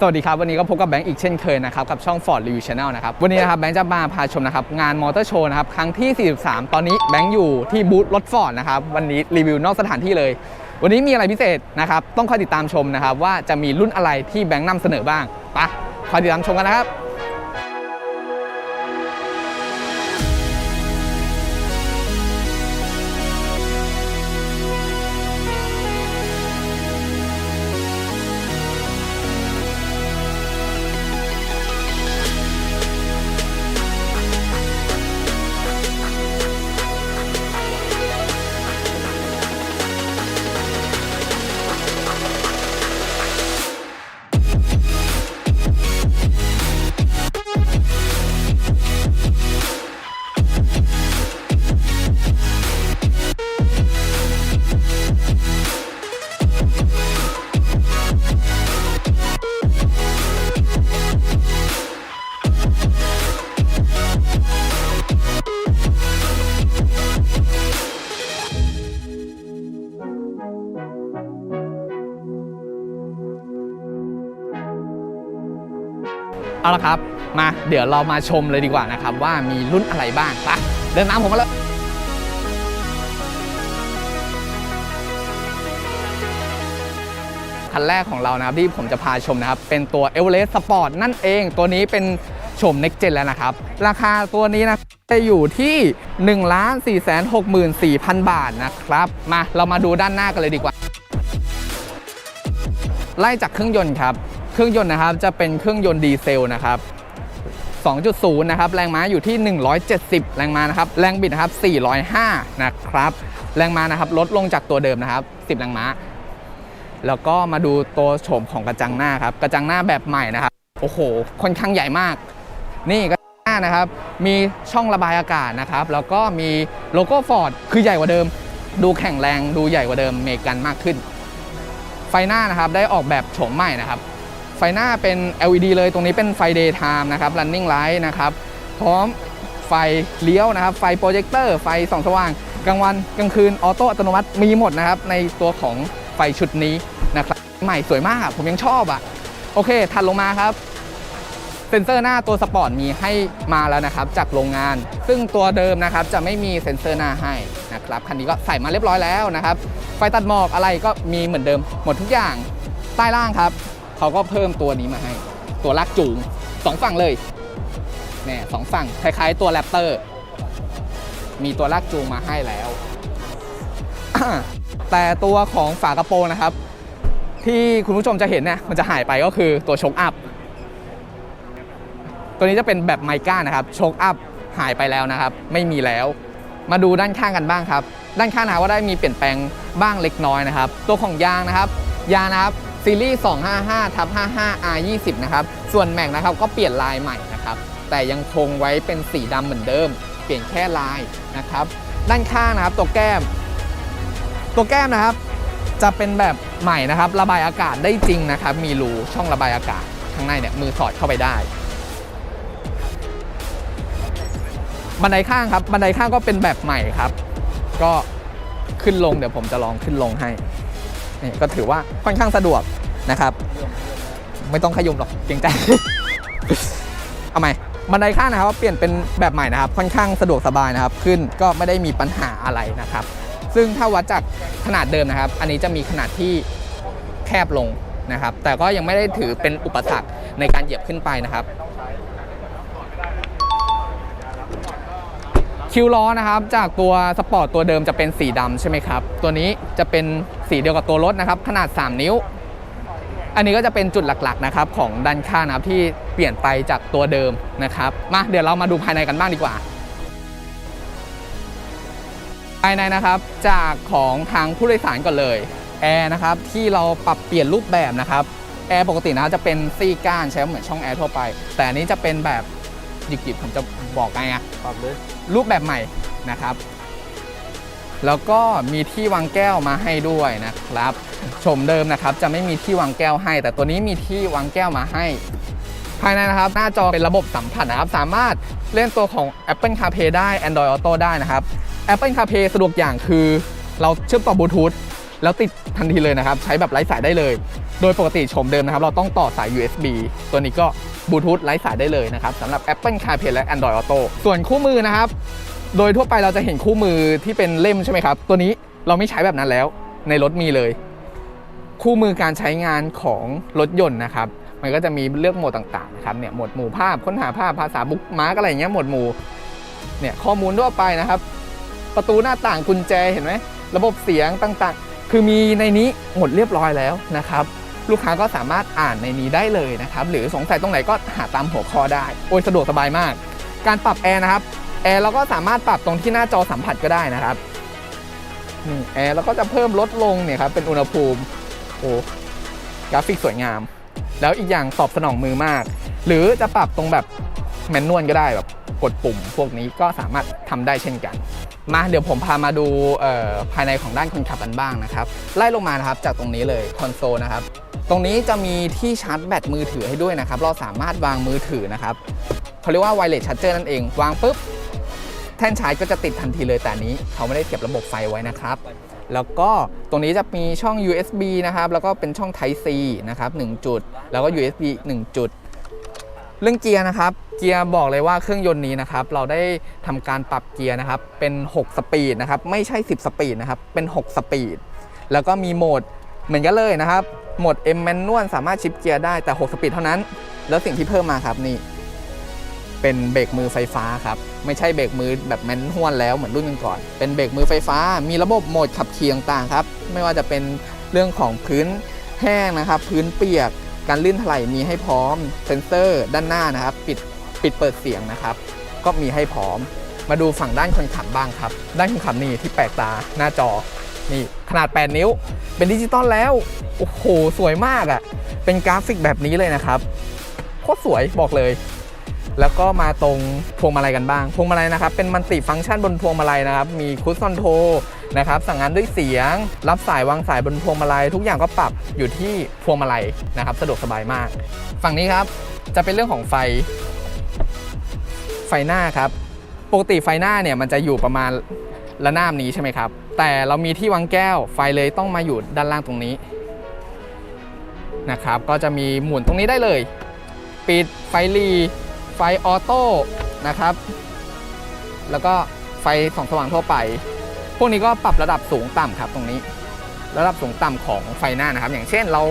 สวัสดีครับ วันนี้ก็พบกับแบงค์อีกเช่นเคยนะครับ กับช่อง Ford Review Channel นะครับ วันนี้นะครับแบงค์จะมาพาชมนะครับ งานมอเตอร์โชว์นะครับ ครั้งที่ 43 ตอนนี้แบงค์อยู่ที่บูธรถฟอร์ดนะครับ วันนี้รีวิวนอกสถานที่เลย วันนี้มีอะไรพิเศษนะครับ ต้องคอยติดตามชมนะครับ ว่าจะมีรุ่นอะไรที่แบงค์นำเสนอบ้างไปะคอยติดตามชมกันนะครับ เอาละครับ มาเดี๋ยวเรามาชมเลยดีกว่านะครับ ว่ามีรุ่นอะไรบ้างไปะเดินน้ำผมมาแล้วคันแรกของเรานะครับที่ผมจะพาชมนะครับ เป็นตัว e v e r e s t Sport นั่นเองตัวนี้เป็นโฉม Next Gen แล้วนะครับ ราคาตัวนี้นะจะอยู่ที่ 1 4 6 4 0 0 0 บาทนะครับ มาเรามาดูด้านหน้ากันเลยดีกว่า ไล่จากเครื่องยนต์ครับ เครื่องยนต์นะครับจะเป็นเครื่องยนต์ดีเซลนะครับ2.0 นะครับ แรงม้าอยู่ที่ 170 แรงม้านะครับ แรงบิดนะครับ 405 นะครับ แรงม้านะครับ ลดลงจากตัวเดิมนะครับ 10 แรงม้า แล้วก็มาดูตัวโฉมของกระจังหน้าครับ กระจังหน้าแบบใหม่นะครับ โอ้โห ค่อนข้างใหญ่มาก นี่กระจังหน้านะครับ มีช่องระบายอากาศนะครับ แล้วก็มีโลโก้ฟอร์ด คือใหญ่กว่าเดิม ดูแข็งแรง ดูใหญ่กว่าเดิม เมกันมากขึ้น ไฟหน้านะครับ ได้ออกแบบโฉมใหม่นะครับ ไฟหน้าเป็น LED เลยตรงนี้เป็นไฟ daytime นะครับ running light นะครับ พร้อมไฟเลี้ยวนะครับ ไฟโปรเจคเตอร์ไฟส่องสว่าง กลางวันกลางคืนออโต้อัตโนมัติมีหมดนะครับ ในตัวของไฟชุดนี้นะครับใหม่สวยมากอะผมยังชอบอะ โอเค ถัดลงมาครับเซ็นเซอร์หน้าตัวสปอร์ตมีให้มาแล้วนะครับจากโรงงาน ซึ่งตัวเดิมนะครับจะไม่มีเซ็นเซอร์หน้าให้นะครับคันนี้ก็ใส่มาเรียบร้อยแล้วนะครับ ไฟตัดหมอกอะไรก็มีเหมือนเดิมหมดทุกอย่างใต้ล่างครับ เขาก็เพิ่มตัวนี้มาให้ ตัวลากจูงสองฝั่งเลยเนี่ยสองฝั่งคล้ายๆตัวแรปเตอร์ มีตัวลากจูงมาให้แล้ว แต่ตัวของฝากระโปรงนะครับ ที่คุณผู้ชมจะเห็นเนี่ยมันจะหายไปก็คือตัวชคอัพ ตัวนี้จะเป็นแบบไมก้านะครับชคอัพหายไปแล้วนะครับ ไม่มีแล้ว มาดูด้านข้างกันบ้างครับ ด้านข้างนะครับก็ได้มีเปลี่ยนแปลงบ้างเล็กน้อยนะครับ ตัวของยางนะครับ ยางนะครับ ซีรีส์255ทับ55 R 20 นะครับ ส่วนแม็กนะครับก็เปลี่ยนลายใหม่นะครับ แต่ยังคงไว้เป็นสีดำเหมือนเดิม เปลี่ยนแค่ลายนะครับ ด้านข้างนะครับตัวแก้ม ตัวแก้มนะครับ จะเป็นแบบใหม่นะครับ ระบายอากาศได้จริงนะครับ มีรูช่องระบายอากาศข้างในเนี่ยมือสอดเข้าไปได้ บันไดข้างครับ บันไดข้างก็เป็นแบบใหม่ครับ ก็ขึ้นลงเดี๋ยวผมจะลองขึ้นลงให้นี่ก็ถือว่าค่อนข้างสะดวก นะครับ ไม่ต้องขยุมหรอกเกรงใจเอาใหม่บันไดข้างนะครับเปลี่ยนเป็นแบบใหม่นะครับ ค่อนข้างสะดวกสบายนะครับ ขึ้นก็ไม่ได้มีปัญหาอะไรนะครับ ซึ่งถ้าวัดจากขนาดเดิมนะครับ อันนี้จะมีขนาดที่แคบลงนะครับ แต่ก็ยังไม่ได้ถือเป็นอุปสรรคในการเหยียบขึ้นไปนะครับคิวล้อนะครับจากตัวสปอร์ตตัวเดิมจะเป็นสีดำใช่ไหมครับ ตัวนี้จะเป็นสีเดียวกับตัวรถนะครับ ขนาด 3 นิ้ว อันนี้ก็จะเป็นจุดหลักๆนะครับของด้านข้างนะครับที่เปลี่ยนไปจากตัวเดิมนะครับมาเดี๋ยวเรามาดูภายในกันบ้างดีกว่า ภายในนะครับจากของทางผู้โดยสารก่อนเลยแอร์นะครับที่เราปรับเปลี่ยนรูปแบบนะครับแอร์ปกตินะครับจะเป็นซี่ก้านใช้เหมือนช่องแอร์ทั่วไป แต่อันนี้จะเป็นแบบหยิบๆผมจะบอกไงอะปรับเลยรูปแบบใหม่นะครับ แล้วก็มีที่วางแก้วมาให้ด้วยนะครับ ชมเดิมนะครับจะไม่มีที่วางแก้วให้ แต่ตัวนี้มีที่วางแก้วมาให้ ภายในนะครับ หน้าจอเป็นระบบสัมผัสนะครับ สามารถเล่นตัวของ Apple CarPlay ได้ Android Auto ได้นะครับ Apple CarPlay สะดวกอย่างคือเราเชื่อมต่อบลูทูธแล้วติดทันทีเลยนะครับ ใช้แบบไร้สายได้เลย โดยปกติโฉมเดิมนะครับ เราต้องต่อสาย USB ตัวนี้ก็บลูทูธไร้สายได้เลยนะครับสำหรับ Apple CarPlay และ Android Auto ส่วนคู่มือนะครับ โดยทั่วไปเราจะเห็นคู่มือที่เป็นเล่มใช่ไหมครับ ตัวนี้เราไม่ใช้แบบนั้นแล้ว ในรถมีเลย คู่มือการใช้งานของรถยนต์นะครับมันก็จะมีเลือกโหมดต่างๆนะครับเนี่ยหมวดหมู่ภาพค้นหาภาพภาษาบุ๊กมาร์กอะไรเงี้ยหมวดหมู่เนี่ยข้อมูลทั่วไปนะครับ ประตูหน้าต่างกุญแจเห็นไหมระบบเสียงต่างๆ คือมีในนี้หมดเรียบร้อยแล้วนะครับลูกค้าก็สามารถอ่านในนี้ได้เลยนะครับ หรือสงสัยตรงไหนก็หาตามหัวข้อได้ โอ้ยสะดวกสบายมาก การปรับแอร์นะครับ แอร์เราก็สามารถปรับตรงที่หน้าจอสัมผัสก็ได้นะครับนี่แอร์เราก็จะเพิ่มลดลงเนี่ยครับเป็นอุณหภูมิ โอ้กราฟิกสวยงาม แล้วอีกอย่างตอบสนองมือมาก หรือจะปรับตรงแบบแมนนวลก็ได้แบบกดปุ่มพวกนี้ก็สามารถทำได้เช่นกัน มาเดี๋ยวผมพามาดูภายในของด้านคนขับกันบ้างนะครับ ไล่ลงมานะครับจากตรงนี้เลยคอนโซลนะครับ ตรงนี้จะมีที่ชาร์จแบตมือถือให้ด้วยนะครับ เราสามารถวางมือถือนะครับเขาเรียกว่าไวเลสชาร์เจอร์นั่นเอง วางปุ๊บ แท่นชาร์จก็จะติดทันทีเลยแต่นนี้ เขาไม่ได้เก็บระบบไฟไว้นะครับ แล้วก็ตรงนี้จะมีช่อง USB นะครับ แล้วก็เป็นช่อง Type C นะครับ1จุด แล้วก็ USB 1 จุด เรื่องเกียร์นะครับ เกียร์บอกเลยว่าเครื่องยนต์นี้นะครับ เราได้ทำการปรับเกียร์นะครับ เป็น 6 สปีดนะครับ ไม่ใช่ 10 สปีดนะครับ เป็น 6 สปีด แล้วก็มีโหมดเหมือนกันเลยนะครับ โหมด M manual สามารถชิปเกียร์ได้แต่ 6 สปีดเท่านั้น แล้วสิ่งที่เพิ่มมาครับนี่ เป็นเบรกมือไฟฟ้าครับไม่ใช่เบรกมือแบบแมนนวลแล้วเหมือนรุ่นก่อน เป็นเบรกมือไฟฟ้า มีระบบโหมดขับขี่ต่างๆครับไม่ว่าจะเป็นเรื่องของพื้นแห้งนะครับ พื้นเปียกการลื่นถลายมีให้พร้อมเซนเซอร์ด้านหน้านะครับ ปิดปิดเปิดเสียงนะครับ ก็มีให้พร้อม มาดูฝั่งด้านคนขับบ้างครับ ด้านคนขับนี่ที่แปลกตาหน้าจอนี่ขนาด 8 นิ้ว เป็นดิจิตอลแล้ว โอ้โห สวยมากอะ่ะ เป็นกราฟิกแบบนี้เลยนะครับ โคตรสวยบอกเลย แล้วก็มาตรงพวงมาลัยกันบ้าง พวงมาลัยนะครับ เป็นมันติฟังก์ชันบนพวงมาลัยนะครับ มีคุชซอนโทนะครับ สั่งงานด้วยเสียง รับสายวางสายบนพวงมาลัย ทุกอย่างก็ปรับอยู่ที่พวงมาลัยนะครับ สะดวกสบายมาก ฝั่งนี้ครับ จะเป็นเรื่องของไฟ ไฟหน้าครับ ปกติไฟหน้าเนี่ยมันจะอยู่ประมาณระนาบนี้ใช่ไหมครับ แต่เรามีที่วางแก้ว ไฟเลยต้องมาอยู่ด้านล่างตรงนี้นะครับ ก็จะมีหมุนตรงนี้ได้เลย ปิดไฟหรี ไฟออโต้นะครับ แล้วก็ไฟส่องสว่างทั่วไป พวกนี้ก็ปรับระดับสูงต่ำครับตรงนี้ ระดับสูงต่ำของไฟหน้านะครับ อย่างเช่นเรา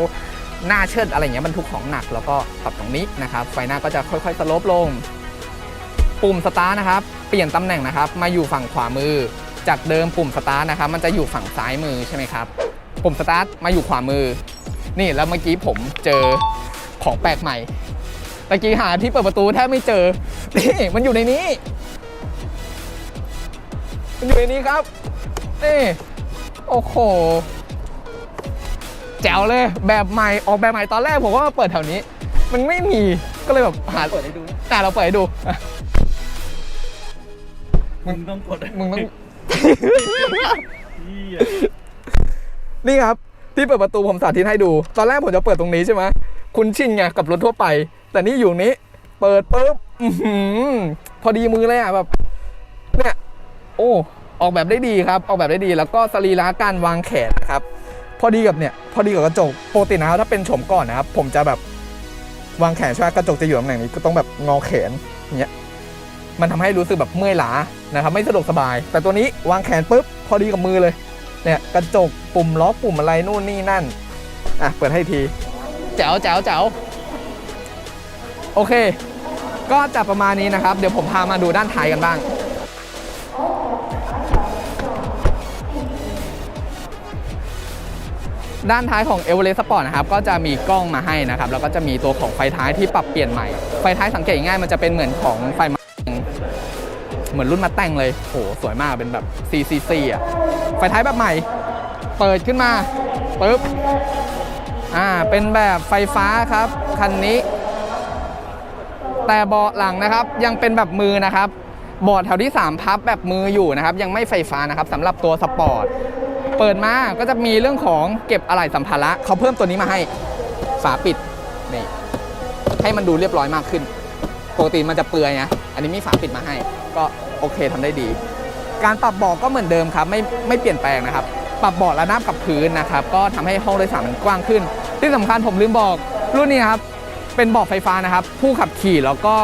หน้าเชิดอะไรเงี้ยบรรทุกของหนักแล้วก็ปรับตรงนี้นะครับ ไฟหน้าก็จะค่อยๆสโลปลง ปุ่มสตาร์ทนะครับ เปลี่ยนตำแหน่งนะครับ มาอยู่ฝั่งขวามือ จากเดิมปุ่มสตาร์ทนะครับ มันจะอยู่ฝั่งซ้ายมือใช่ไหมครับ ปุ่มสตาร์ทมาอยู่ขวามือ นี่แล้วเมื่อกี้ผมเจอของแปลกใหม่ ตะกี้หาที่เปิดประตูแทบไม่เจอ นี่มันอยู่ในนี้ มันอยู่ในนี้ครับ นี่ โอ้โห แจ๋วเลย แบบใหม่ ออกแบบใหม่ตอนแรกผมว่ามาเปิดแถวนี้ มันไม่มี ก็เลยแบบหา เปิดให้ดู แต่เราเปิดให้ดูอะมึงต้องกดมึงต้องเหี้ยนี่ครับ ที่เปิดประตูผมสาธิตให้ดู ตอนแรกผมจะเปิดตรงนี้ใช่ไหมคุณชินไงกับรถทั่วไป แต่นี่อยู่นี้ เปิดปุ๊บพอดีมือเลยอะแบบเนี่ยโอ้ออกแบบได้ดีครับ ออกแบบได้ดี แล้วก็สรีระการวางแขนครับ พอดีกับเนี่ย พอดีกับกระจกปกตินะครับถ้าเป็นโฉมก่อนนะครับ ผมจะแบบวางแขนใช่ไหมกระจกจะอยู่ตำแหน่งนี้ก็ต้องแบบงอแขนเงี้ยมันทำให้รู้สึกแบบเมื่อยล้านะครับ ไม่สะดวกสบาย แต่ตัวนี้วางแขนปุ๊บพอดีกับมือเลย เนี่ยกระจกปุ่มล็อกปุ่มอะไรนู่นนี่นั่นอะเปิดให้ทีแจ๋วแจ๋วแจ๋ว โอเค ก็จะประมาณนี้นะครับ เดี๋ยวผมพามาดูด้านท้ายกันบ้าง ด้านท้ายของ e v e r e s t Sport นะครับ ก็จะมีกล้องมาให้นะครับ แล้วก็จะมีตัวของไฟท้ายที่ปรับเปลี่ยนใหม่ ไฟท้ายสังเกตง่ายมันจะเป็นเหมือนของไฟมาเหมือนรุ่นมาแต่งเลยโหสวยมากเป็นแบบ CCC อะ ไฟท้ายแบบใหม่ เปิดขึ้นมาปุ๊บ อ่า เป็นแบบไฟฟ้าครับ คันนี้ แต่เบาะหลังนะครับยังเป็นแบบมือนะครับเบาะแถวที่ 3 พับแบบมืออยู่นะครับ ยังไม่ไฟฟ้านะครับสำหรับตัวสปอร์ต เปิดมาก็จะมีเรื่องของเก็บอะไหล่สัมภาระเขาเพิ่มตัวนี้มาให้ฝาปิดนี่ให้มันดูเรียบร้อยมากขึ้น ปกติมันจะเปลือยนะอันนี้มีฝาปิดมาให้ ก็โอเคทำได้ดี การปรับเบอกก็เหมือนเดิมครับไม่ไม่เปลี่ยนแปลงนะครับ ปรับเบาะระนาบกับพื้นนะครับ ก็ทำให้ห้องโดยสารมันกว้างขึ้น ที่สำคัญผมลืมบอกรุ่นนี้ครับ เป็นเบาะไฟฟ้านะครับ ผู้ขับขี่แล้วก็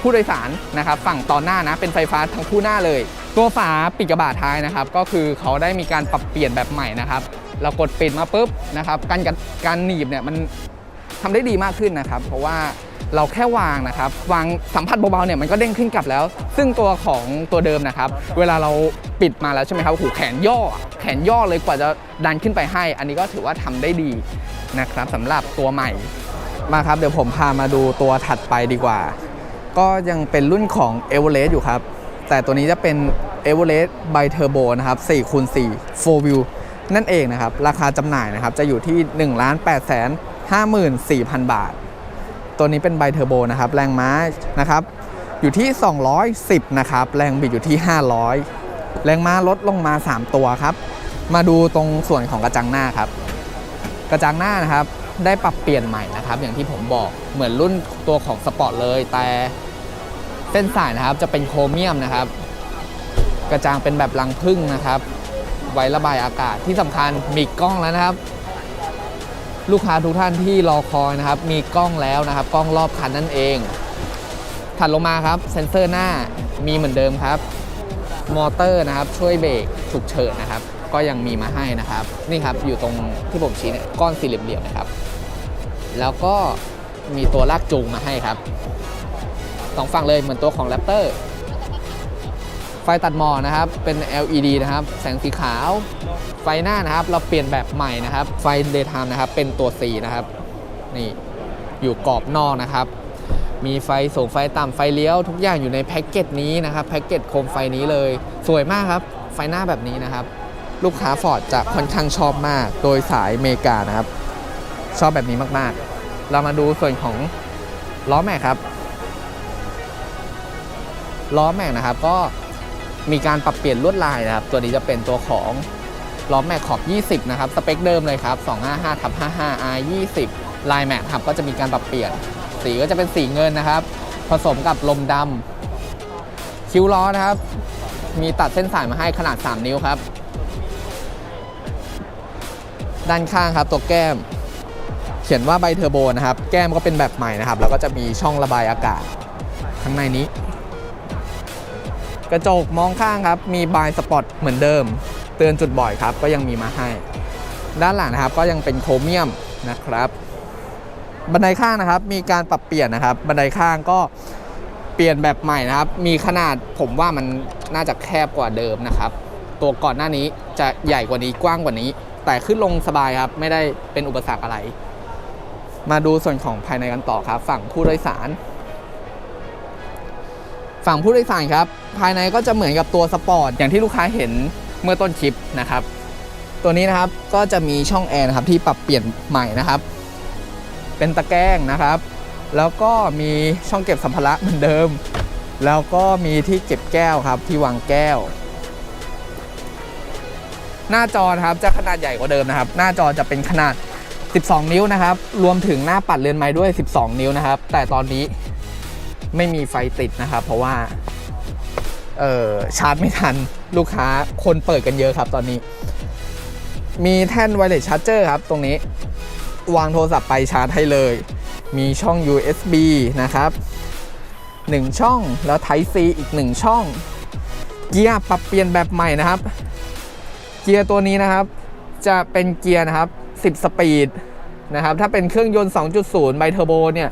ผู้โดยสารนะครับ ฝั่งตอนหน้านะเป็นไฟฟ้าทั้งคู่หน้าเลย ตัวฝาปิดกระบะท้ายนะครับ ก็คือเขาได้มีการปรับเปลี่ยนแบบใหม่นะครับ เรากดปิดมาปุ๊บนะครับการการหนีบเนี่ยมันทำได้ดีมากขึ้นนะครับ เพราะว่าเราแค่วางนะครับ วางสัมผัสเบาๆเนี่ยมันก็เด้งขึ้นกลับแล้ว ซึ่งตัวของตัวเดิมนะครับ เวลาเราปิดมาแล้วใช่ไหมครับโอ้โหูแขนย่อ แขนย่อเลยกว่าจะดันขึ้นไปให้ อันนี้ก็ถือว่าทำได้ดีนะครับสำหรับตัวใหม่ มาครับ เดี๋ยวผมพามาดูตัวถัดไปดีกว่า ก็ยังเป็นรุ่นของ e v e r e s t อยู่ครับ แต่ตัวนี้จะเป็น e v e r e s t by Turbo นะครับ4คูณ4 4 wheel นั่นเองนะครับ ราคาจำหน่ายนะครับ จะอยู่ที่ 1 8 5 4 0 0 0 บาท ตัวนี้เป็นไบเทอร์โบนะครับ แรงม้านะครับ อยู่ที่ 210 นะครับ แรงบิดอยู่ที่ 500 แรงม้าลดลงมา 3 ตัวครับ มาดูตรงส่วนของกระจังหน้าครับ กระจังหน้านะครับ ได้ปรับเปลี่ยนใหม่นะครับ อย่างที่ผมบอกเหมือนรุ่นตัวของสปอร์ตเลย แต่เส้นสายนะครับจะเป็นโครเมียมนะครับ กระจังเป็นแบบรังพึ่งนะครับ ไว้ระบายอากาศที่สำคัญมีกล้องแล้วนะครับ ลูกค้าทุกท่านที่รอคอยนะครับ มีกล้องแล้วนะครับ กล้องรอบคันนั่นเอง ถัดลงมาครับเซ็นเซอร์หน้ามีเหมือนเดิมครับ มอเตอร์นะครับ ช่วยเบรกฉุกเฉินนะครับ ก็ยังมีมาให้นะครับ นี่ครับอยู่ตรงที่ผมชี้เนี่ยก้อนสี่เหลี่ยมๆนะครับ แล้วก็มีตัวลากจูงมาให้ครับสองฝั่งเลยเหมือนตัวของแรปเตอร์ไฟตัดหมอนะครับ เป็น LED นะครับ แสงสีขาว ไฟหน้านะครับ เราเปลี่ยนแบบใหม่นะครับ ไฟ daytime นะครับ เป็นตัว C นะครับ นี่ อยู่กรอบนอกนะครับ มีไฟสูงไฟต่ำไฟเลี้ยว ทุกอย่างอยู่ในแพ็กเกจนี้นะครับ แพ็กเกจโคมไฟนี้เลย สวยมากครับ ไฟหน้าแบบนี้นะครับ ลูกค้าฟอร์ดจะค่อนข้างชอบมาก โดยสายเมกานะครับ ชอบแบบนี้มากๆ เรามาดูส่วนของล้อแม็กครับล้อแม็กนะครับก็มีการปรับเปลี่ยนลวดลายนะครับ ตัวนี้จะเป็นตัวของล้อแม็กขอบ 20 นะครับ สเปคเดิมเลยครับ 255ทับ55 R 20ลายแม็กครับก็จะมีการปรับเปลี่ยน สีก็จะเป็นสีเงินนะครับ ผสมกับลมดำคิ้วล้อนะครับ มีตัดเส้นสายมาให้ขนาด 3 นิ้วครับ ด้านข้างครับตัวแก้ม เขียนว่าไบเทอร์โบนะครับ แก้มก็เป็นแบบใหม่นะครับ แล้วก็จะมีช่องระบายอากาศข้างในนี้ กระจกมองข้างครับ มีบายสปอตเหมือนเดิม เตือนจุดบ่อยครับ ก็ยังมีมาให้ ด้านหลังนะครับก็ยังเป็นโครเมียมนะครับ บันไดข้างนะครับ มีการปรับเปลี่ยนนะครับ บันไดข้างก็เปลี่ยนแบบใหม่นะครับ มีขนาดผมว่ามันน่าจะแคบกว่าเดิมนะครับ ตัวก่อนหน้านี้จะใหญ่กว่านี้กว้างกว่านี้ แต่ขึ้นลงสบายครับ ไม่ได้เป็นอุปสรรคอะไร มาดูส่วนของภายในกันต่อครับ ฝั่งผู้โดยสาร ฝั่งผู้โดยสารครับ ภายในก็จะเหมือนกับตัวสปอร์ตอย่างที่ลูกค้าเห็นเมื่อต้นคลิปนะครับ ตัวนี้นะครับก็จะมีช่องแอร์นะครับที่ปรับเปลี่ยนใหม่นะครับ เป็นตะแกรงนะครับ แล้วก็มีช่องเก็บสัมภาระเหมือนเดิม แล้วก็มีที่เก็บแก้วครับที่วางแก้ว หน้าจอนะครับจะขนาดใหญ่กว่าเดิมนะครับ หน้าจอจะเป็นขนาด 12 นิ้วนะครับ รวมถึงหน้าปัดเรือนไม้ด้วย 12 นิ้วนะครับ แต่ตอนนี้ไม่มีไฟติดนะครับ เพราะว่าเออชาร์จไม่ทันลูกค้าคนเปิดกันเยอะครับตอนนี้ มีแท่นไวเลสชาร์จเจอร์ครับ ตรงนี้วางโทรศัพท์ไปชาร์จให้เลย มีช่อง USB นะครับ 1 ช่องแล้ว Type C อีก 1 ช่อง เกียร์ปรับเปลี่ยนแบบใหม่นะครับ กียร์ตัวนี้นะครับ จะเป็นเกียร์นะครับ 10 สปีดนะครับ ถ้าเป็นเครื่องยนต์ 2.0 ไบเทอร์โบเนี่ย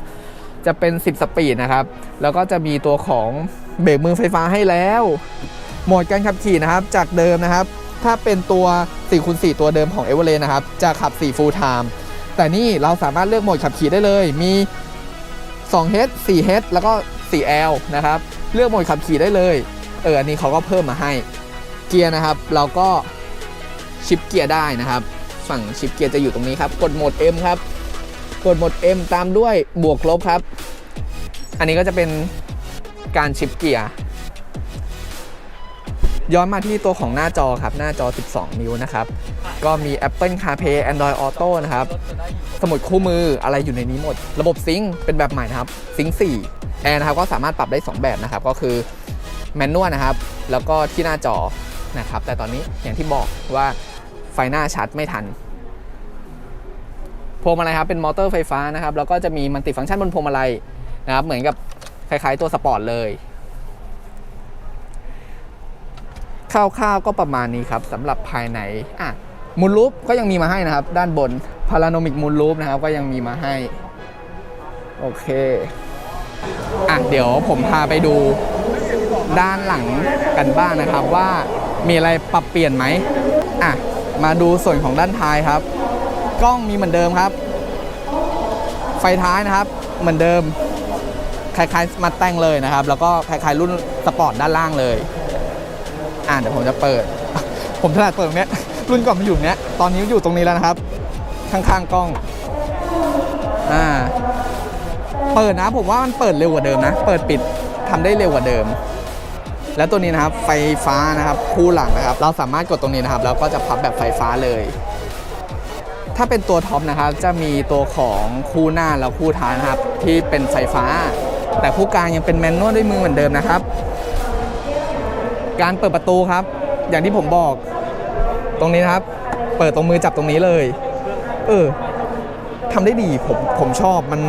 จะเป็น 10 สปีดนะครับ แล้วก็จะมีตัวของเบรกมือไฟฟ้าให้แล้ว โหมดการขับขี่นะครับ จากเดิมนะครับ ถ้าเป็นตัว4คูณ4ตัวเดิมของ e v e r e s t นะครับ จะขับ 4 full time แต่นี่เราสามารถเลือกโหมดขับขี่ได้เลย มี 2H 4H แล้วก็ 4L นะครับ เลือกโหมดขับขี่ได้เลย เออ อันนี้เขาก็เพิ่มมาให้ เกียร์นะครับ เราก็ ชิปเกียร์ได้นะครับ ฝั่งชิปเกียร์จะอยู่ตรงนี้ครับ กดโหมด M ครับ กดโหมด M ตามด้วยบวกลบครับ อันนี้ก็จะเป็นการชิปเกียร์ย้อนมาที่ตัวของหน้าจอครับ หน้าจอ 12 นิ้วนะครับ ก็มี Apple CarPlay Android Auto นะครับ สมุดคู่มืออะไรอยู่ในนี้หมด ระบบซิงค์เป็นแบบใหม่นะครับ ซิงค์4แอร์นะครับก็สามารถปรับได้ 2 แบบนะครับ ก็คือแมนนวลนะครับ แล้วก็ที่หน้าจอ นะครับ แต่ตอนนี้อย่างที่บอกว่าไฟหน้าชัดไม่ทันพวงมาลัยครับเป็นมอเตอร์ไฟฟ้านะครับแล้วก็จะมีมันติฟังก์ชันบนพวงมาลัยนะครับเหมือนกับคล้ายๆตัวสปอร์ตเลยคร่าวๆก็ประมาณนี้ครับสำหรับภายในอะมูลลูปก็ยังมีมาให้นะครับ ด้านบนพาราโนมิกมูลลูปนะครับก็ยังมีมาให้ โอเคอะเดี๋ยวผมพาไปดูด้านหลังกันบ้างนะครับว่า มีอะไรปรับเปลี่ยนไหมอะมาดูส่วนของด้านท้ายครับ กล้องมีเหมือนเดิมครับ ไฟท้ายนะครับ เหมือนเดิมคล้ายๆมาแต่งเลยนะครับ แล้วก็คล้ายๆรุ่นสปอร์ตด้านล่างเลย อะเดี๋ยวผมจะเปิด ผมถนัดเปิดตรงเนี้ย รุ่นก่อนมันอยู่เนี้ย ตอนนี้อยู่ตรงนี้แล้วนะครับ ข้างๆกล้อง อ่า เปิดนะผมว่ามันเปิดเร็วกว่าเดิมนะ เปิดปิดทำได้เร็วกว่าเดิม แล้วตัวนี้นะครับไฟฟ้านะครับคู่หลังนะครับ เราสามารถกดตรงนี้นะครับ แล้วก็จะพับแบบไฟฟ้าเลย ถ้าเป็นตัวท็อปนะครับ จะมีตัวของคู่หน้าแล้วคู่ท้ายนะครับ ที่เป็นไฟฟ้า แต่คู่กลางยังเป็นแมนนวลด้วยมือเหมือนเดิมนะครับ การเปิดประตูครับ อย่างที่ผมบอก ตรงนี้นะครับ เปิดตรงมือจับตรงนี้เลย เออทำได้ดีผมผมชอบมัน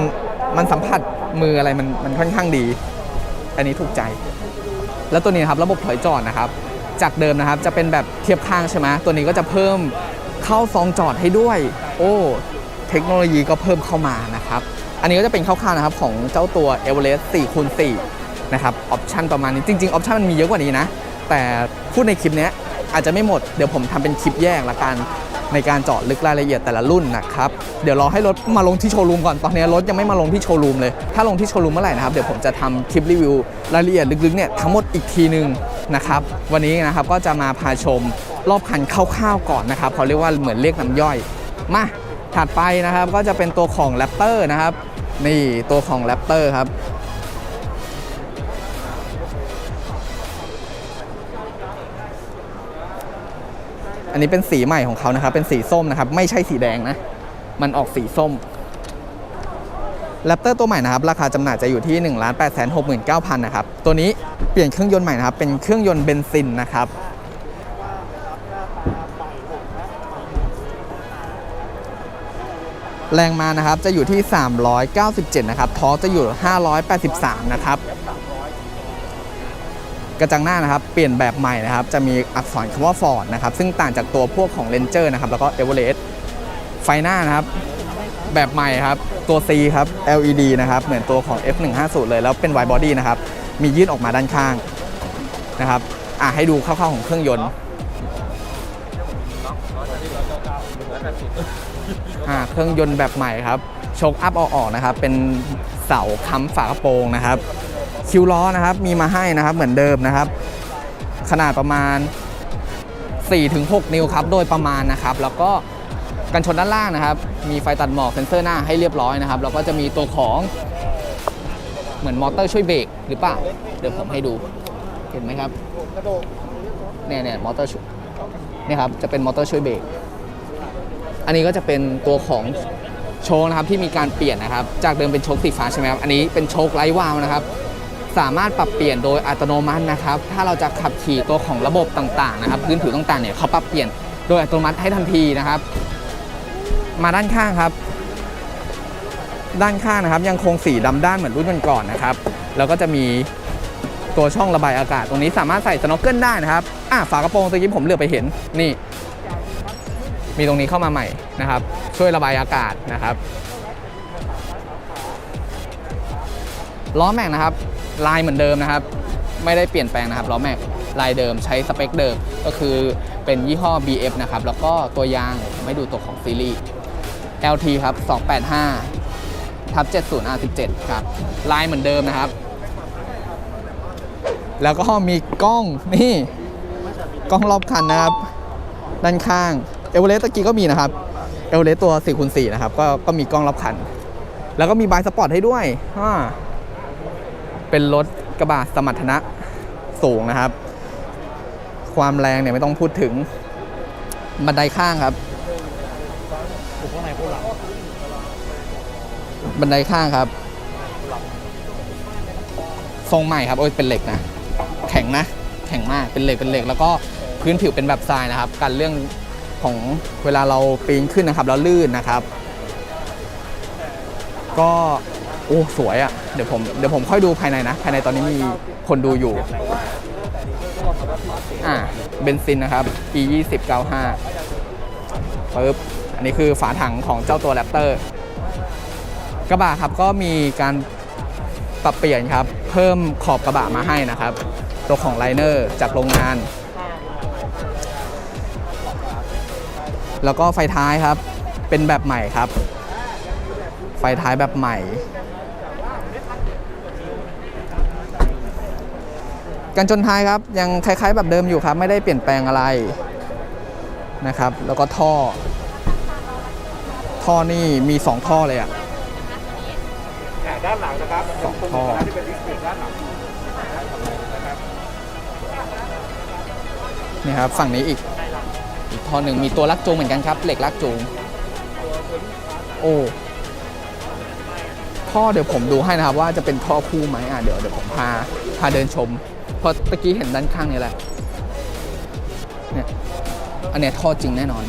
มันสัมผัสมืออะไรมันมันค่อนข้างดี อันนี้ถูกใจ แล้วตัวนี้ครับระบบถอยจอดนะครับจากเดิมนะครับจะเป็นแบบเทียบข้างใช่ไหมตัวนี้ก็จะเพิ่มเข้าซองจอดให้ด้วย โอ้เทคโนโลยีก็เพิ่มเข้ามานะครับอันนี้ก็จะเป็นคร่าวๆนะครับของเจ้าตัว e v e r e s t 4คูณ4นะครับออปชันประมาณนี้จริงๆออปชันมันมีเยอะกว่านี้นะ แต่พูดในคลิปนี้อาจจะไม่หมดเดี๋ยวผมทำเป็นคลิปแยกละกัน ในการเจาะลึกรายละเอียดแต่ละรุ่นนะครับเดี๋ยวรอให้รถมาลงที่โชว์รูมก่อนตอนนี้รถยังไม่มาลงที่โชว์รูมเลยถ้าลงที่โชว์รูมเมื่อไหร่นะครับเดี๋ยวผมจะทำคลิปรีวิวรายละเอียดลึกๆเนี่ยทั้งหมดอีกทีหนึ่งนะครับวันนี้นะครับก็จะมาพาชมรอบคันคร่าวๆก่อนนะครับเขาเรียกว่าเหมือนเรียกน้ำย่อย มาถัดไปนะครับก็จะเป็นตัวของแรปเตอร์นะครับนี่ตัวของแรปเตอร์ครับ อันนี้เป็นสีใหม่ของเขานะครับ เป็นสีส้มนะครับ ไม่ใช่สีแดงนะ มันออกสีส้มแรปเตอร์ตัวใหม่นะครับ ราคาจำหน่ายจะอยู่ที่ 1 8 6 9 0 0 0 นะครับ ตัวนี้เปลี่ยนเครื่องยนต์ใหม่นะครับ เป็นเครื่องยนต์เบนซินนะครับ แรงมานะครับจะอยู่ที่ 397 นะครับ ทอร์กจะอยู่ 583 นะครับ กระจังหน้านะครับเปลี่ยนแบบใหม่นะครับจะมีอักษรคำว่า Ford นะครับซึ่งต่างจากตัวพวกของ Ranger นะครับแล้วก็ Everest ไฟหน้านะครับแบบใหม่ครับตัว C ครับ LED นะครับเหมือนตัวของ F150 เลยแล้วเป็น wide body นะครับมียื่นออกมาด้านข้างนะครับอะให้ดูคร่าวๆของเครื่องยนต์อ่าเครื่องยนต์แบบใหม่ครับชคอัพอออกนะครับเป็นเสาค้ำฝากระโปรงนะครับ คิวล้อนะครับมีมาให้นะครับเหมือนเดิมนะครับ ขนาดประมาณ 4-6 นิ้วครับโดยประมาณนะครับ แล้วก็กันชนด้านล่างนะครับ มีไฟตัดหมอกเซ็นเซอร์หน้าให้เรียบร้อยนะครับแล้วก็จะมีตัวของเหมือนมอเตอร์ช่วยเบรกหรือเปล่า เดี๋ยวผมให้ดู เห็นไหมครับเนี่ยเนี่ยมอเตอร์ช่วยเนี่ยครับ จะเป็นมอเตอร์ช่วยเบรก อันนี้ก็จะเป็นตัวของโชคนะครับที่มีการเปลี่ยนนะครับ จากเดิมเป็นโชคสีฟ้าใช่ไหมครับ อันนี้เป็นโชคไร้วาวนะครับ สามารถปรับเปลี่ยนโดยอัตโนมัตินะครับ ถ้าเราจะขับขี่ตัวของระบบต่างๆนะครับพื้นผิวต่างๆเนี่ยเขาปรับเปลี่ยนโดยอัตโนมัติให้ทันทีนะครับ มาด้านข้างครับ ด้านข้างนะครับ ยังคงสีดำด้านเหมือนรุ่นก่อนๆนะครับ แล้วก็จะมีตัวช่องระบายอากาศ ตรงนี้สามารถใส่สโนว์เกิลได้นะครับอะฝากระโปรงตะกี้ผมเลือบไปเห็นนี่ มีตรงนี้เข้ามาใหม่นะครับ ช่วยระบายอากาศนะครับล้อแม็กนะครับ ลายเหมือนเดิมนะครับ ไม่ได้เปลี่ยนแปลงนะครับล้อแม็กลายเดิมใช้สเปคเดิมก็คือเป็นยี่ห้อ BF นะครับ แล้วก็ตัวยางไม่ดูตัวของซีรีส์ LT ครับ 285ทับ70 R17 ครับ ลายเหมือนเดิมนะครับ แล้วก็มีกล้องนี่ กล้องรอบคันนะครับ ด้านข้างเอเวอเรสต์ตะกี้ก็มีนะครับเอเวอเรสต์ตัว4คูณ4นะครับ ก็ก็มีกล้องรอบคัน แล้วก็มีบายสปอร์ตให้ด้วยอ่า เป็นรถกระบะสมรรถนะสูงนะครับ ความแรงเนี่ยไม่ต้องพูดถึงบันไดข้างครับบันไดข้างครับทรงใหม่ครับโอ้ยเป็นเหล็กนะ แข็งนะ แข็งมากเป็นเหล็กเป็นเหล็ก แล้วก็พื้นผิวเป็นแบบทรายนะครับกันเรื่องของเวลาเราปีนขึ้นนะครับแล้วลื่นนะครับ ก็ โอ้สวยอะ่ะเดี๋ยวผมเดี๋ยวผมค่อยดูภายในนะ ภายในตอนนี้มีคนดูอยู่อ่าเบนซินนะครับ e 2 0 95ปึ๊บอันนี้คือฝาถังของเจ้าตัวแรปเตอร์กระบะครับก็มีการปรับเปลี่ยนครับ เพิ่มขอบกระบะมาให้นะครับ ตัวของไลเนอร์จากโรงงาน แล้วก็ไฟท้ายครับเป็นแบบใหม่ครับ ไฟท้ายแบบใหม่ กันชนท้ายครับ ยังคล้ายๆแบบเดิมอยู่ครับ ไม่ได้เปลี่ยนแปลงอะไรนะครับ แล้วก็ท่อ ท่อนี่มี 2 ท่อเลยอะด้านหลังนะครับสองท่อที่เป็นดิสเพลย์ด้านหลังนี่ครับฝั่งนี้อีกอีกท่อหนึ่งมีตัวลักจูงเหมือนกันครับ เหล็กลักจูงโอ้ท่อเดี๋ยวผมดูให้นะครับว่าจะเป็นท่อคู่ไหมอะเดี๋ยวเดี๋ยวผมพาพาเดินชม เพราะตะกี้เห็นด้านข้างนี่แหละเนี่ยอันเนี้ยท่อจริงแน่นอน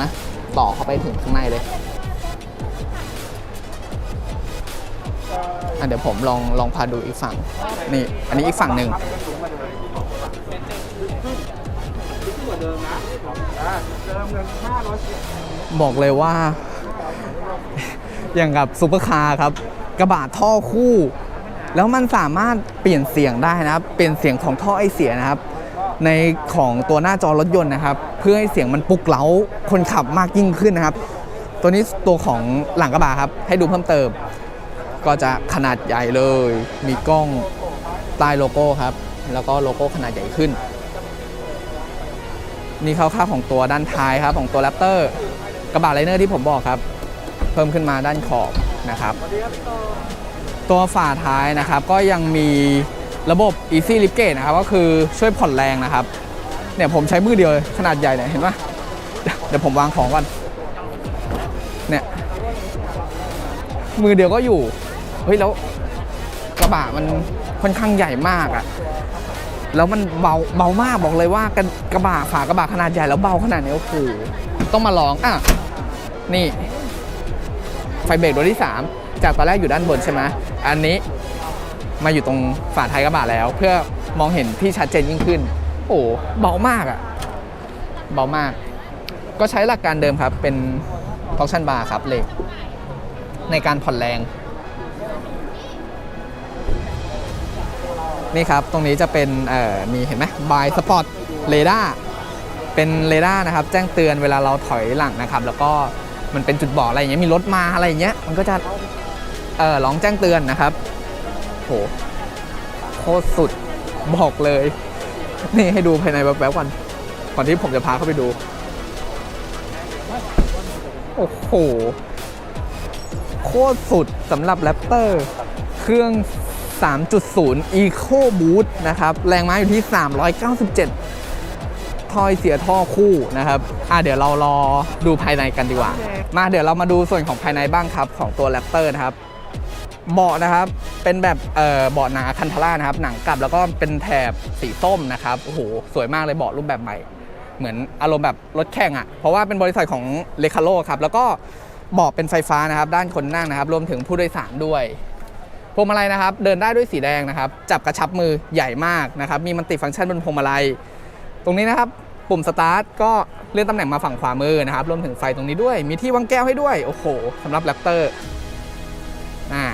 นะต่อเข้าไปถึงข้างในเลยอะเดี๋ยวผมลองลองพาดูอีกฝั่งนี่อันนี้อีกฝั่งหนึ่งบอกเลยว่า อย่างกับซุปเปอร์คาร์ครับ กระบะท่อคู่ แล้วมันสามารถเปลี่ยนเสียงได้นะครับ เปลี่ยนเสียงของท่อไอเสียนะครับ ในของตัวหน้าจอรถยนต์นะครับ เพื่อให้เสียงมันปลุกเร้าคนขับมากยิ่งขึ้นนะครับ ตัวนี้ตัวของหลังกระบะครับ ให้ดูเพิ่มเติม ก็จะขนาดใหญ่เลย มีกล้องใต้โลโก้ครับ แล้วก็โลโก้ขนาดใหญ่ขึ้น นี่คร่าวๆของตัวด้านท้ายครับของตัวแรปเตอร์กระบะไลเนอร์ที่ผมบอกครับ เพิ่มขึ้นมาด้านขอบนะครับ ตัวฝาท้ายนะครับ ก็ยังมีระบบ Easy Lift Gate นะครับ ก็คือช่วยผ่อนแรงนะครับ เนี่ยผมใช้มือเดียวขนาดใหญ่เนี่ยเห็นปะเดี๋ยวผมวางของก่อน เนี่ย มือเดียวก็อยู่ เฮ้ยแล้วกระบะมันค่อนข้างใหญ่มากอะแล้วมันเบาเบามากบอกเลยว่ากระกระบะฝากระบะขนาดใหญ่แล้วเบาขนาดนี้โอ้โหต้องมาลองอะนี่ ไฟเบรกตัวที่ 3 จากตอนแรกอยู่ด้านบนใช่ไหมอันนี้มาอยู่ตรงฝาท้ายกระบะแล้ว เพื่อมองเห็นที่ชัดเจนยิ่งขึ้น โอ้โหเบามากอะเบามาก ก็ใช้หลักการเดิมครับเป็นท็อ c ชันบาร์ครับเหล็กในการผ่อนแรง นี่ครับ ตรงนี้จะเป็นมีเห็นไหมบายสปอตเรดาร์เป็นเรดาร์นะครับ แจ้งเตือนเวลาเราถอยหลังนะครับ แล้วก็มันเป็นจุดบอกอะไรอย่างเงี้ยมีรถมาอะไรอย่างเงี้ยมันก็จะ เออร้องแจ้งเตือนนะครับโหโคตรสุดบอกเลย นี่ให้ดูภายในแวบๆก่อนก่อนที่ผมจะพาเข้าไปดู โอ้โห โคตรสุดสำหรับแรปเตอร์ เครื่อง 3.0 Eco Boost นะครับ แรงม้าอยู่ที่ 397 ทอยเสียท่อคู่นะครับ อะเดี๋ยวเรารอดูภายในกันดีกว่า มาเดี๋ยวเรามาดูส่วนของภายในบ้างครับ ของตัวแรปเตอร์นะครับ เบาะนะครับเป็นแบบเอ่อเบาะหนาคันทาร่านะครับหนังกลับแล้วก็เป็นแถบสีส้มนะครับโอ้โหสวยมากเลยเบาะรูปแบบใหม่ เหมือนอารมณ์แบบรถแข่งอะ่ะเพราะว่าเป็นบริษัทของเลคาโ o ครับแล้วก็เบาะเป็นไฟฟ้านะครับ ด้านคนนั่งนะครับ รวมถึงผู้โดยสารด้วยพวงมาลัยนะครับ เดินได้ด้วยสีแดงนะครับ จับกระชับมือใหญ่มากนะครับ มีมันติฟังก์ชันบนพวงมาลัย ตรงนี้นะครับ ปุ่มสตาร์ทก็เลื่อนตำแหน่งมาฝั่งขวามือนะครับ รวมถึงไฟตรงนี้ด้วย มีที่วางแก้วให้ด้วย โอ้โหสำหรับแรปเตอร์อ่า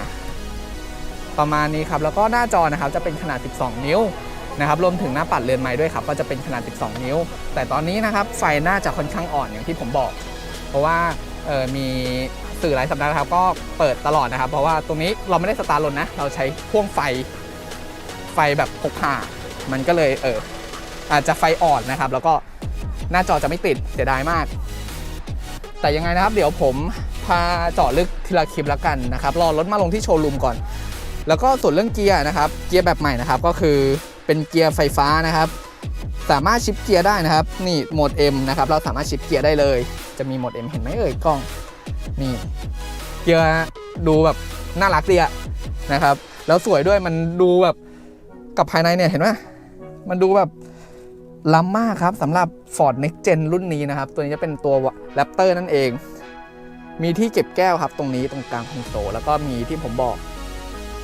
ประมาณนี้ครับแล้วก็หน้าจอนะครับจะเป็นขนาด 12 นิ้วนะครับรวมถึงหน้าปัดเรือนไม้ด้วยครับก็จะเป็นขนาด 12 นิ้ว แต่ตอนนี้นะครับไฟน่าจะค่อนข้างอ่อนอย่างที่ผมบอก เพราะว่ามีสื่อหลายสำนักนะครับก็เปิดตลอดนะครับ เพราะว่าตรงนี้เราไม่ได้สตาร์ทรถนะ เราใช้พ่วงไฟไฟแบบพกพามันก็เลยเอออาจจะไฟอ่อนนะครับ แล้วก็หน้าจอจะไม่ติดเสียดายมาก แต่ยังไงนะครับ เดี๋ยวผมพาเจาะลึกทีละคลิปแล้วกันนะครับรอรถมาลงที่โชว์รูมก่อน แล้วก็ส่วนเรื่องเกียร์นะครับ เกียร์แบบใหม่นะครับก็คือเป็นเกียร์ไฟฟ้านะครับ สามารถชิปเกียร์ได้นะครับ นี่โหมด M นะครับ เราสามารถชิปเกียร์ได้เลย จะมีโหมด M เห็นไหมเอ่ยกล้อง นี่เกียร์ดูแบบน่ารักดีอะนะครับ แล้วสวยด้วยมันดูแบบกับภายในเนี่ยเห็นไหมมันดูแบบล้ำมากครับสำหรับ Ford Next Gen รุ่นนี้นะครับ ตัวนี้จะเป็นตัว Raptor นั่นเอง มีที่เก็บแก้วครับ ตรงนี้ตรงกลางคอนโซลแล้วก็มีที่ผมบอก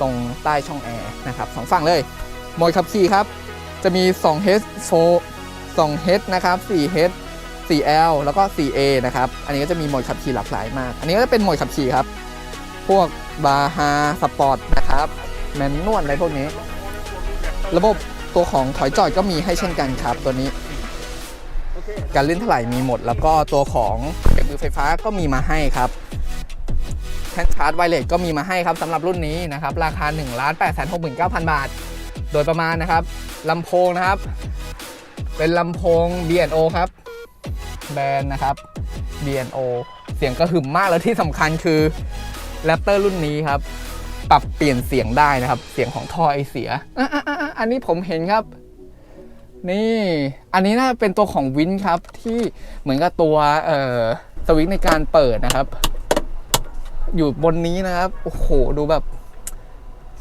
ตรงใต้ช่องแอร์นะครับสองฝั่งเลยโหมดขับขี่ครับ จะมี 2H 4 2H นะครับ 4H 4L แล้วก็ 4A นะครับ อันนี้ก็จะมีโหมดขับขี่หลากหลายมาก อันนี้ก็จะเป็นโหมดขับขี่ครับ พวกบาฮาสปอร์ตนะครับ แมนนวลอะไรพวกนี้ ระบบตัวของถอยจอดก็มีให้เช่นกันครับตัวนี้ การลื่นถลายมีหมด แล้วก็ตัวของเบรกมือไฟฟ้าก็มีมาให้ครับ ท่นชาร์จไวเลสก็มีมาให้ครับสำหรับรุ่นนี้นะครับ ราคา 1 8 6 9 0 0 0 บาท โดยประมาณนะครับลำโพงนะครับ เป็นลำโพง B&O ครับ แบรนด์นะครับ B&O เสียงกระหึ่มมากแล้วที่สำคัญคือแรปเตอร์รุ่นนี้ครับ ปรับเปลี่ยนเสียงได้นะครับ เสียงของท่อไอเสียอ,อ,อ,อันนี้ผมเห็นครับ นี่ อันนี้น่าจะเป็นตัวของวินครับที่เหมือนกับตัวสวิตในการเปิดนะครับ อยู่บนนี้นะครับ โอ้โห ดูแบบ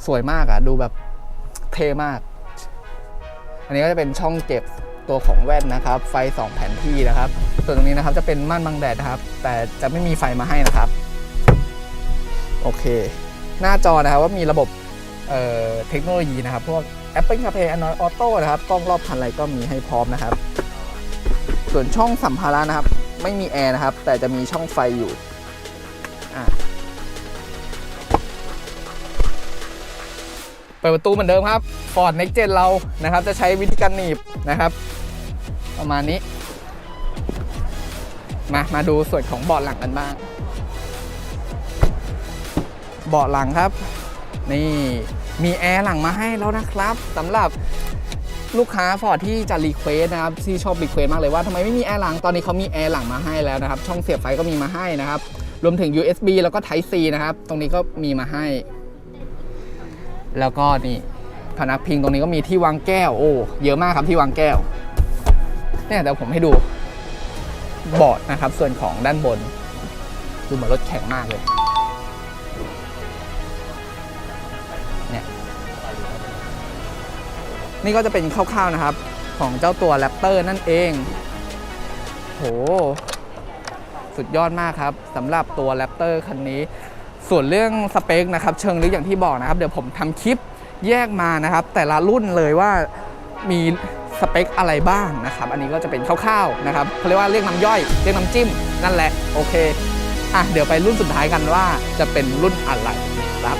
สวยมากอะดูแบบเท่มาก อันนี้ก็จะเป็นช่องเก็บตัวของแว่นนะครับ ไฟ2แผนที่นะครับ ส่วนตรงนี้นะครับจะเป็นม่านบังแดดนะครับ แต่จะไม่มีไฟมาให้นะครับ โอเค หน้าจอนะครับว่ามีระบบเเทคโนโลยีนะครับ พวก Apple CarPlay Android Auto นะครับ กล้องรอบคันอะไรก็มีให้พร้อมนะครับ ส่วนช่องสัมภาระนะครับ ไม่มีแอร์นะครับ แต่จะมีช่องไฟอยู่ อะ ปิดประตูเหมือนเดิมครับ Ford Next Gen เรานะครับ จะใช้วิธีการหนีบนะครับ ประมาณนี้ มามาดูส่วนของเบาะหลังกันบ้าง เบาะหลังครับ นี่มีแอร์หลังมาให้แล้วนะครับสำหรับลูกค้าฟอร์ดที่จะรีเควสนะครับที่ชอบรีเควสมากเลยว่าทำไมไม่มีแอร์หลังตอนนี้เขามีแอร์หลังมาให้แล้วนะครับ ช่องเสียบไฟก็มีมาให้นะครับ รวมถึง USB แล้วก็ Type C นะครับ ตรงนี้ก็มีมาให้ แล้วก็นี่พนักพิงตรงนี้ก็มีที่วางแก้ว โอ้เยอะมากครับที่วางแก้ว เนี่ยเดี๋ยวผมให้ดูเบาะนะครับ ส่วนของด้านบน ดูเหมือนรถแข็งมากเลยนี่ก็จะเป็นคร่าวๆนะครับ ของเจ้าตัวแรปเตอร์นั่นเอง โห สุดยอดมากครับสำหรับตัวแรปเตอร์คันนี้ ส่วนเรื่องสเปคนะครับเชิงลึกอย่างที่บอกนะครับเดี๋ยวผมทำคลิปแยกมานะครับ แต่ละรุ่นเลยว่ามีสเปคอะไรบ้างนะครับ อันนี้ก็จะเป็นคร่าวๆนะครับเขาเรียกว่าเรียกน้ำย่อย เรียกน้ำจิ้ม นั่นแหละ โอเค อะ เดี๋ยวไปรุ่นสุดท้ายกันว่าจะเป็นรุ่นอะไรนะครับ